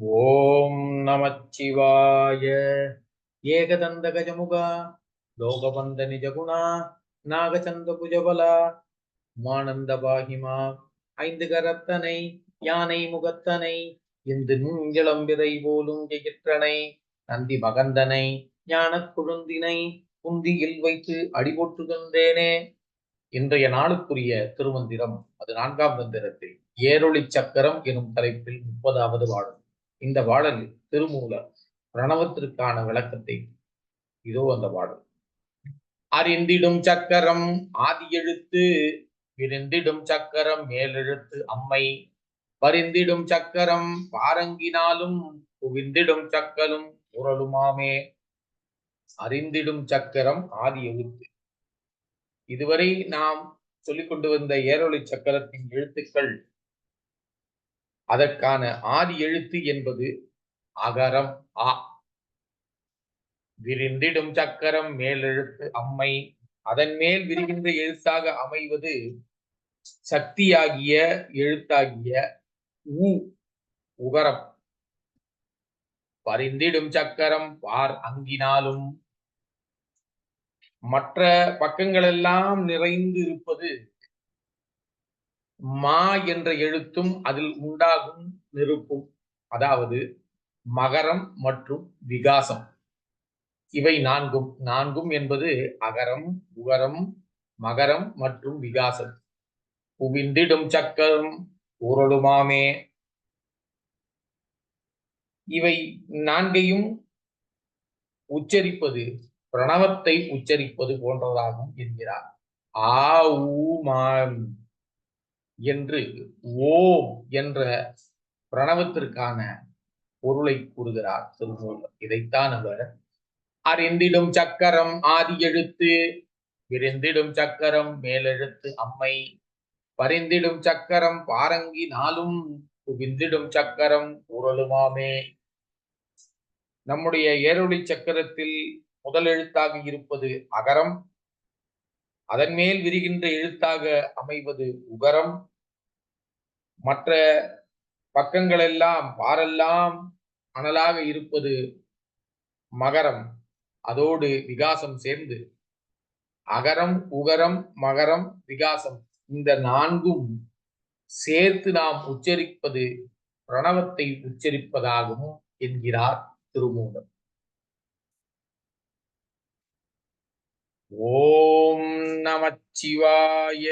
ஓம் நமச்சிவாய. ஏகதந்த கஜமுகா லோகபந்த நிஜகுணா நாகச்சந்த புஜபலா உமானந்த பாகிமா ஐந்து கரத்தனை யானை முகத்தனை இந்து விதை போலும் ஜெயிற்றனை நந்தி மகந்தனை ஞானக் குழுந்தினை குந்தியில் வைத்து அடிபொட்டுகின்றேனே இன்றைய நாளுக்குரிய திருமந்திரம் அது நான்காம் தந்திரத்தில் ஏரொளி சக்கரம் எனும் தலைப்பில் முப்பதாவது வாழும் இந்த பாடலில் திருமூலர் பிரணவத்திற்கான விளக்கத்தை. இதோ அந்த பாடல் அறிந்திடும் சக்கரம் ஆதி எழுத்து விரிந்திடும் சக்கரம் மேலெழுத்து அம்மை. பரிந்திடும் சக்கரம் பாரங்கினாலும் குவிந்திடும் சக்கலும் உரலுமாமே. அறிந்திடும் சக்கரம் ஆதி எழுத்து. இதுவரை நாம் சொல்லிக்கொண்டு வந்த ஏரொளி சக்கரத்தின் எழுத்துக்கள் அதற்கான ஆதி எழுத்து என்பது அகரம் ஆ. விரிந்திடும் சக்கரம் மேலெழுத்து அம்மை. அதன் மேல் விரிகின்ற எழுத்தாக அமைவது சக்தியாகிய எழுத்தாகிய உ உகரம். பரிந்திடும் சக்கரம் பார் அங்கினாலும். மற்ற பக்கங்களெல்லாம் நிறைந்து இருப்பது மா என்ற எழுத்தும் அதில் உண்டாகும் நெருப்பும் அதாவது மகரம் மற்றும் விகாசம். இவை நான்கும். நான்கும் என்பது அகரம் உகரம் மகரம் மற்றும் விகாசம். புவிந்திடும் சக்கரம் உருளுமாமே. இவை நான்கையும் உச்சரிப்பது பிரணவத்தை உச்சரிப்பது போன்றதாகும் என்கிறார். ஆ ஊ என்று ஓம் என்ற பிரணவத்திற்கான பொருளை கூறுகிறார் திருமூலர். இதைத்தான் அவர் அறிந்திடும் சக்கரம் ஆதி எழுத்து விரிந்திடும் சக்கரம் மேலெழுத்து அம்மை பரிந்திடும் சக்கரம் பாரங்கி நாளும் குவிந்திடும் சக்கரம் உரலுமாமே நம்முடைய ஏரொளி சக்கரத்தில் முதல் எழுத்தாக இருப்பது அகரம் அதன் மேல் விரிகின்ற எழுத்தாக அமைவது உகரம். மற்ற பக்கங்களெல்லாம் பாரெல்லாம் அனலாக இருப்பது மகரம். அதோடு விகாசம் சேர்ந்து அகரம் உகரம் மகரம் விகாசம் இந்த நான்கும் சேர்த்து நாம் உச்சரிப்பது பிரணவத்தை உச்சரிப்பதாகும் என்கிறார் திருமூலம் ஓ நமச்சிவாய